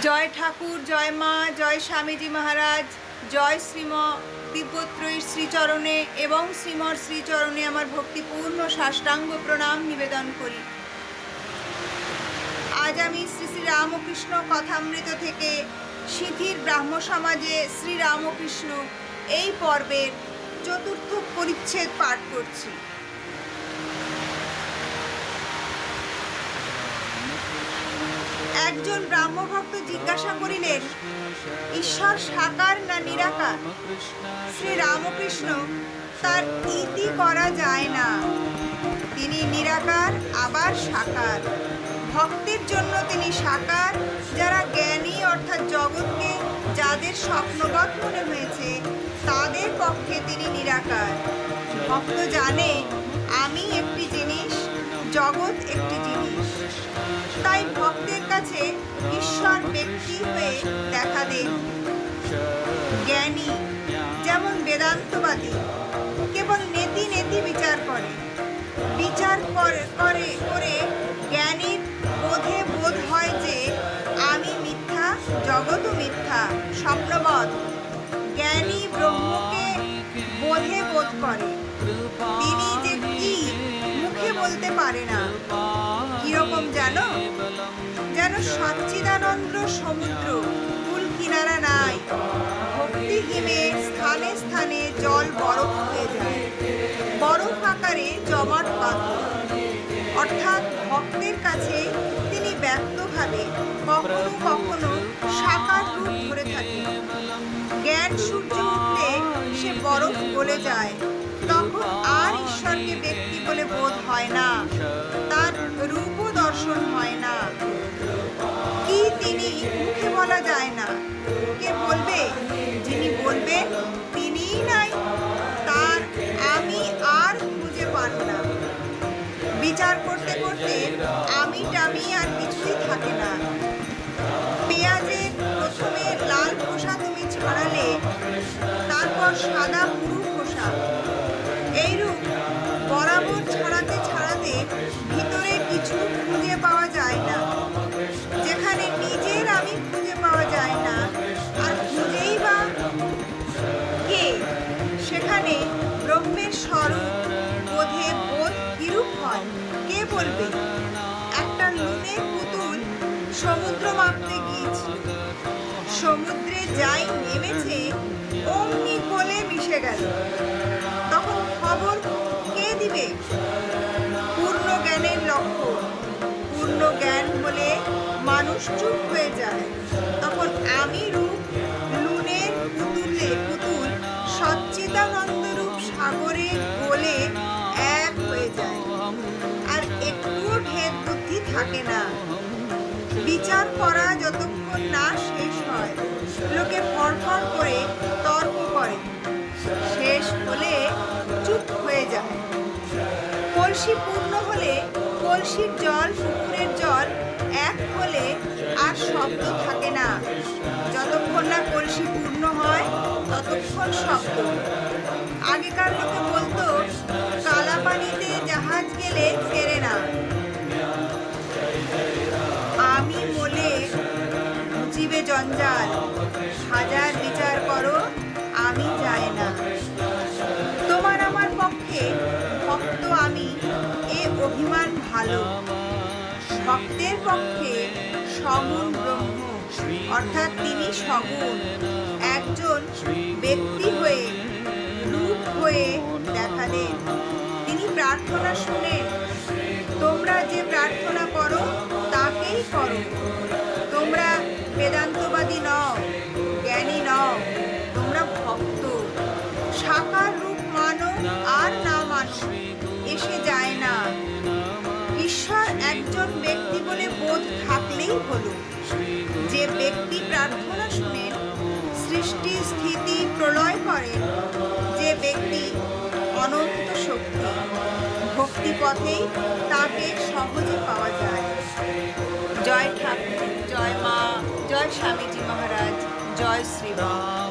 জয় ঠাকুর, জয় মা, জয় স্বামীজি মহারাজ, জয় শ্রীম দিব্যত্রয়ীর শ্রীচরণে এবং শ্রীমর শ্রীচরণে আমার ভক্তিপূর্ণ সাষ্টাঙ্গ প্রণাম নিবেদন করি। আজ আমি শ্রী শ্রী রামকৃষ্ণ কথামৃত থেকে সিথির ব্রাহ্ম সমাজে শ্রী রামকৃষ্ণ এই পর্বের চতুর্থ পরিচ্ছেদ পাঠ করছি। একজন ব্রাহ্মভক্ত জিজ্ঞাসা করিলেন, ঈশ্বর সাকার না নিরাকার? শ্রী রামকৃষ্ণ, তার ইতি করা যায় না। তিনি নিরাকার, আবার সাকার। ভক্তের জন্য তিনি সাকার, যারা জ্ঞানী অর্থাৎ জগৎকে যাদের স্বপ্নবৎ মনে হয়েছে, তাদের পক্ষে তিনি নিরাকার। ভক্ত জানে আমি একটি জিনিস, জগৎ একটি তাই ভক্তের কাছে ঈশ্বর ব্যক্তি হয়ে দেখা দেন জ্ঞানী, যেমন বেদান্তবাদী, কেবল নেতি নেতি বিচার করে। বিচার করে করে করে জ্ঞানীর বোধে বোধ হয় যে আমি মিথ্যা, জগৎও মিথ্যা, স্বপ্নবধ। জ্ঞানী ব্রহ্মকে বোধে বোধ করে। তিনি যে বলতে পারে না। কীরকম জানো? যেন সচ্চিদানন্দ সমুদ্র কুল কিনারা নাই। ভক্তি হিমে স্থানে স্থানে জল বরফ হয়ে যায়। বরফ আকারে জমাট বাঁধে। অর্থাৎ ভক্তের কাছে তিনি ব্যক্তভাবে কখনো কখনো সাকার রূপ ধরে থাকে। জ্ঞান সূর্য উঠলে সে বরফ গলে যায়। তখন আর হয় না। তার রূপ দর্শন হয় না। কি তিনি মুখে বলা যায় না। কে বলবে? যিনি বলবে, তিনিই নাই। তার আমি আর খুঁজে পান না। বিচার করতে করতে আমি টামি আর কিছুই থাকে না। বলবে একটা নুনের পুতুল সমুদ্র মাপতে গিয়েছিল। সমুদ্রে যাই নেমেছে, অমনি কোলে মিশে গেল। তখন খবর কে দিবে? পূর্ণ জ্ঞানের লক্ষ্য পূর্ণ জ্ঞান হলে মানুষ চুপ হয়ে যায়। থাকে না। বিচার করা যতক্ষণ না শেষ হয়, লোকে ফরফর করে তর্ক করে। শেষ হলে চুপ হয়ে যায়। কলসি পূর্ণ হলে কলসির জল, পুকুরের জল এক হলে আর শব্দ থাকে না। যতক্ষণ না কলসি পূর্ণ হয়, ততক্ষণ শব্দ। আগেকার লোকে বলতো হাজার বিচার করো, আমি যাই না। তোমার আমার পক্ষে, ভক্ত আমি, এ অভিমান ভালো। ভক্তের পক্ষে সগুণ ব্রহ্ম, অর্থাৎ তিনি সগুণ। একজন ব্যক্তি হয়ে, রূপ হয়ে দেখা দেন। তিনি প্রার্থনা শুনে তোমরা যে প্রার্থনা করো, তাকেই করো। করেন যে ব্যক্তি অনন্ত শক্তি ভক্তি পথেই তাকে সহজে পাওয়া যায়। জয় ঠাকুর, জয় মা, জয় স্বামীজি মহারাজ, জয় শ্রী রাম